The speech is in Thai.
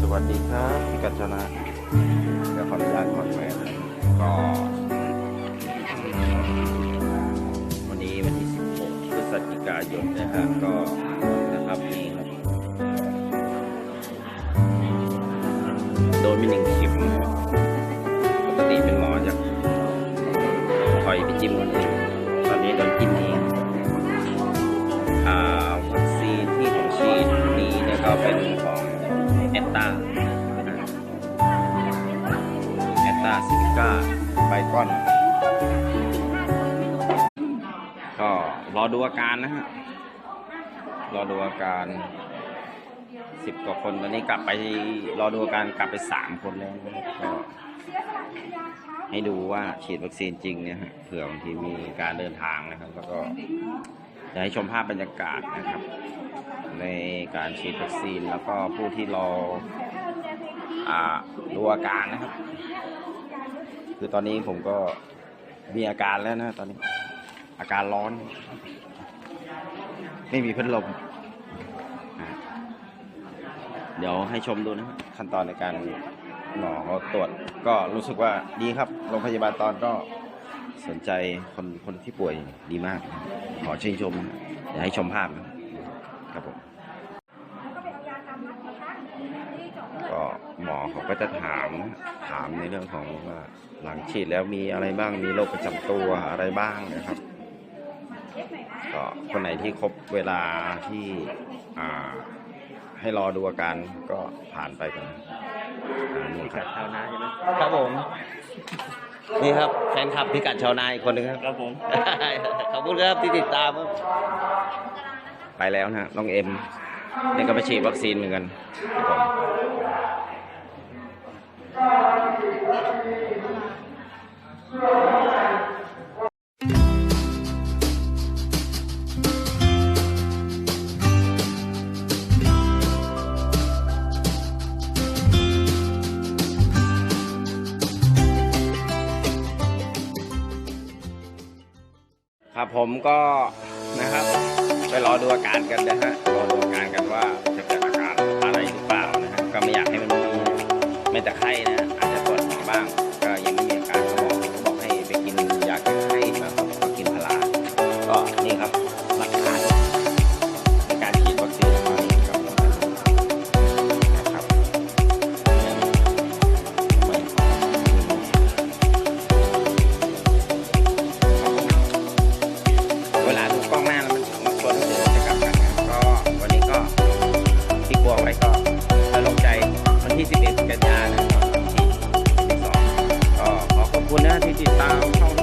สวัสดีครับพี่กัญจนาเดี๋ยวขออนุญาตขอแม่ก็วันนี้วันที่ 16พฤศจิกายนนะครับก็นะครับนี่ครับโดนไปหนึ่งเข็มนะครับปกติเป็นหมอจะคอยไปจิ้มคนอื่นตอนนี้โดนจิ้มเองอ่าวัคซีนที่ผมฉีดนี้นี่ยก็เป็นของแอ ตตาแอตตาซิลิก้าไบคอน ก็รอดูอาการนะฮะ รอดูอาการสิบกว่าคนตอนนี้กลับไปรอดูอาการกลับไปสามคนแล้วก็ให้ดูว่าฉีดวัคซีนจริงเนี่ยฮะเผื่อบางทีมีการเดินทางนะครับ แล้วก็จะให้ชมภาพบรรยากาศนะครับ ในการฉีดวัคซีนแล้วก็ผู้ที่รออ่าดูอาการนะครับ คือตอนนี้ผมก็มีอาการแล้วนะตอนนี้ อาการร้อน ไม่มีพัดลมเดี๋ยวให้ชมดูนะครับขั้นตอนในการหมอเขาตรวจก็รู้สึกว่าดีครับโรงพยาบาลตอนก็สนใจคนคนที่ป่วยดีมาก ขอชื่นชม เดี๋ยวให้ชมภาพนะ ครับผมก็หมอเขาก็จะถามถามในเรื่องของว่าหลังฉีดแล้วมีอะไรบ้างมีโรคประจำตัวอะไรบ้างนะครับก็คนไหนที่ครบเวลาที่อ่าให้รอดูอาการก็ผ่านไปกันอ่านี่ครับชาวนาใช่ไหมครับผม นี่ครับแฟนคลับพิกัดชาวนาอีกคนหนึงครับ ครับผม ขอบคุณครับที่ติดตามครับ ไปแล้วนะน้องเอ็มนี่ก็ไปฉีดวัคซีนเหมือนกันครับผมครับผมก็นะครับ ไปรอดูอาการกันนะฮะรอดูอาการกันว่าจะเกิดอาการอะไรหรือเปล่านะฮะก็ไม่อยากให้มันมีไม่แต่ไข้นะ 11 กันยานะครับที่2ก็ขอขอบคุณนะที่ติดตามช่อง